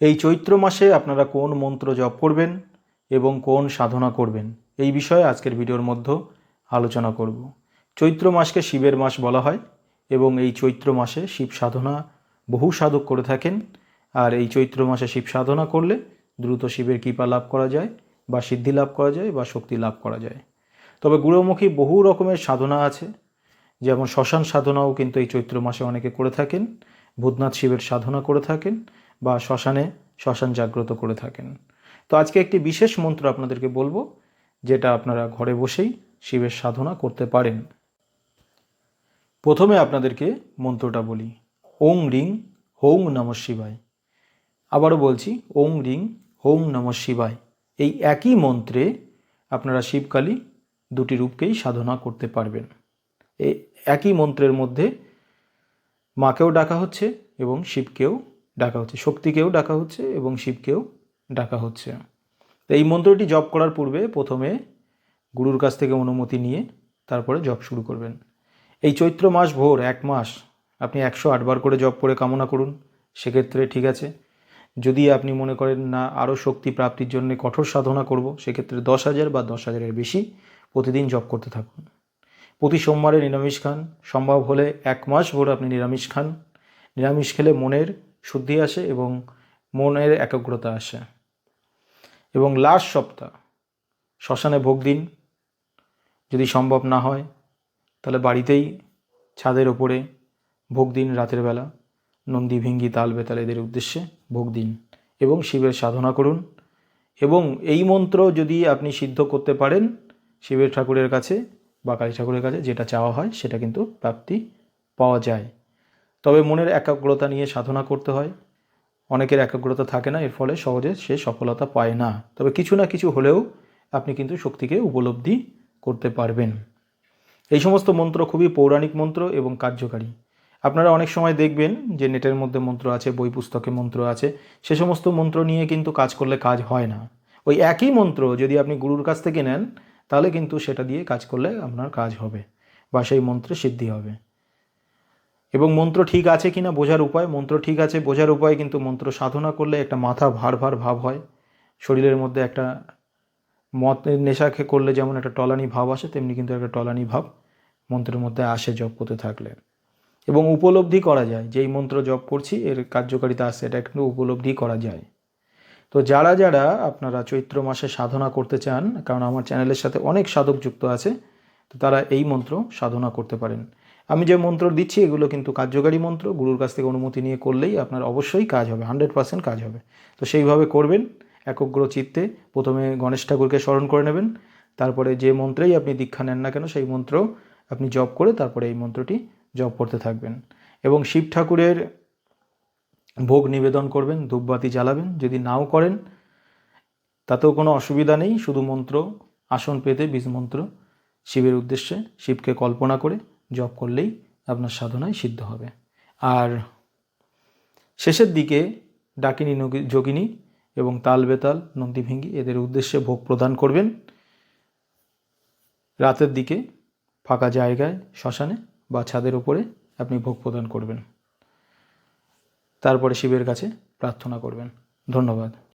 এই চৈত্র মাসে আপনারা কোন মন্ত্র জপ করবেন এবং কোন সাধনা করবেন? এই বিষয়ে আজকের ভিডিওর মধ্যে আলোচনা করব। চৈত্র মাসকে শিবের মাস বলা হয় এবং এই চৈত্র মাসে শিব সাধনা বহু সাধক করে থাকেন। আর এই চৈত্র মাসে শিব সাধনা করলে দ্রুত শিবের কৃপা লাভ করা যায় বা সিদ্ধি লাভ করা যায় বা শক্তি লাভ করা যায়। তবে গুরুমুখী বহু রকমের সাধনা আছে। যেমন শ্মশান সাধনাও কিন্তু এই চৈত্র মাসে অনেকে করে থাকেন। ভূতনাথ শিবের সাধনা করে থাকেন। বা শ্মশানে শ্মশান জাগ্রত করে থাকেন। তো আজকে একটি বিশেষ মন্ত্র আপনাদেরকে বলব, যেটা আপনারা ঘরে বসেই শিবের সাধনা করতে পারেন। প্রথমে আপনাদেরকে মন্ত্রটা বলি। ওং রিং, হোং নম শিবায়। আবারও বলছি, ওং রিং, হোং নম শিবায়। এই একই মন্ত্রে আপনারা শিবকালী দুটি রূপকেই সাধনা করতে পারবেন। এই একই মন্ত্রের মধ্যে মাকেও ডাকা হচ্ছে এবং শিবকেও ডাকা হচ্ছে, শক্তিকেও ডাকা হচ্ছে এবং শিবকেও ডাকা হচ্ছে। তো এই মন্ত্রটি জপ করার পূর্বে প্রথমে গুরুর কাছ থেকে অনুমতি নিয়ে তারপরে জপ শুরু করবেন। এই চৈত্র মাস ভোর, এক মাস, আপনি একশো আটবার করে জপ করে কামনা করুন, সেক্ষেত্রে ঠিক আছে। যদি আপনি মনে করেন না, আরও শক্তি প্রাপ্তির জন্য কঠোর সাধনা করব, সেক্ষেত্রে দশ হাজার বা দশ হাজারের বেশি প্রতিদিন জপ করতে থাকুন। প্রতি সোমবারে নিরামিষ খান, সম্ভব হলে এক মাস ভোর আপনি নিরামিষ খান। নিরামিষ খেলে মনের শুদ্ধি আসে এবং মনের একাগ্রতা আসে। এবং লাস্ট সপ্তাহ, শ্মশানে ভোগ দিন। যদি সম্ভব না হয়, তাহলে বাড়িতেই ছাদের ওপরে ভোগ দিন রাতের বেলা। নন্দী ভিঙ্গি তাল বেতাল এদের উদ্দেশ্যে ভোগ দিন এবং শিবের সাধনা করুন। এবং এই মন্ত্র যদি আপনি সিদ্ধ করতে পারেন, শিবের ঠাকুরের কাছে বা কালী ঠাকুরের কাছে যেটা চাওয়া হয়, সেটা কিন্তু প্রাপ্তি পাওয়া যায়। তবে মনের একাগ্রতা নিয়ে সাধনা করতে হয়। অনেকের একাগ্রতা থাকে না, এর ফলে সহজে সে সফলতা পায় না। তবে কিছু না কিছু হলেও আপনি কিন্তু শক্তিকে উপলব্ধি করতে পারবেন। এই সমস্ত মন্ত্র খুবই পৌরাণিক মন্ত্র এবং কার্যকারী। আপনারা অনেক সময় দেখবেন যে নেটের মধ্যে মন্ত্র আছে, বই পুস্তকে মন্ত্র আছে, সে সমস্ত মন্ত্র নিয়ে কিন্তু কাজ করলে কাজ হয় না। ওই একই মন্ত্র যদি আপনি গুরুর কাছ থেকে নেন, তাহলে কিন্তু সেটা দিয়ে কাজ করলে আপনার কাজ হবে বা সেই মন্ত্রে সিদ্ধি হবে। এবং মন্ত্র ঠিক আছে কিনা বোঝার উপায়, মন্ত্র ঠিক আছে বোঝার উপায় কিন্তু মন্ত্র সাধনা করলে একটা মাথা ভার ভার ভাব হয়। শরীরের মধ্যে একটা মত নেশা খেয়ে করলে যেমন একটা টলানি ভাব আসে, তেমনি কিন্তু একটা টলানি ভাব মন্ত্রের মধ্যে আসে জপ করতে থাকলে। এবং উপলব্ধি করা যায়, যেই মন্ত্র জপ করছি, এর কার্যকারিতা আসছে এটা কিন্তু উপলব্ধি করা যায়। তো যারা যারা আপনারা চৈত্র মাসে সাধনা করতে চান, কারণ আমার চ্যানেলের সাথে অনেক সাধক যুক্ত আছে, তো তারা এই মন্ত্র সাধনা করতে পারেন। আমি যে মন্ত্র দিচ্ছি, এগুলো কিন্তু কার্যকারী মন্ত্র। গুরুর কাছ থেকে অনুমতি নিয়ে করলেই আপনার অবশ্যই কাজ হবে, হান্ড্রেড পার্সেন্ট কাজ হবে। তো সেইভাবে করবেন, একগ্র চিত্তে। প্রথমে গণেশ ঠাকুরকে স্মরণ করে নেবেন। তারপরে যে মন্ত্রেই আপনি দীক্ষা নেন না কেন, সেই মন্ত্র আপনি জপ করে তারপরে এই মন্ত্রটি জপ করতে থাকবেন। এবং শিব ঠাকুরের ভোগ নিবেদন করবেন, ধূপবাতি জ্বালাবেন। যদি নাও করেন, তাতেও কোনো অসুবিধা নেই। শুধু মন্ত্র, আসন পেতে, বীজ মন্ত্র, শিবের উদ্দেশ্যে। শিবকে কল্পনা করে জপ করলেই আপনার সাধনায় সিদ্ধ হবে। আর শেষের দিকে ডাকিনী যোগিনী এবং তাল বেতাল নন্দীভিঙ্গি এদের উদ্দেশ্যে ভোগ প্রদান করবেন। রাতের দিকে ফাঁকা জায়গায় শ্মশানে বা ছাদের উপরে আপনি ভোগ প্রদান করবেন। তারপরে শিবের কাছে প্রার্থনা করবেন। ধন্যবাদ।